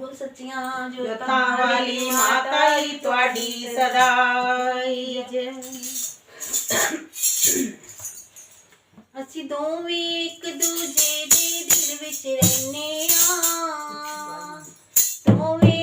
ਗੁਰ ਸੱਚੀਆਂ ਜੋਤਾਂ ਵਾਲੀ ਮਾਤਾ ਈ ਤੁਹਾਡੀ ਸਦਾਈ। ਜੈ ਅਸੀਂ ਦੋਵੇਂ ਇੱਕ ਦੂਜੇ ਦੇ ਦਿਲ ਵਿੱਚ ਰਹਿੰਨੇ ਆ ਦੋਵੇਂ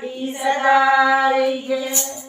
ਸੱਚੀਆਂ ਜੋਤਾਂ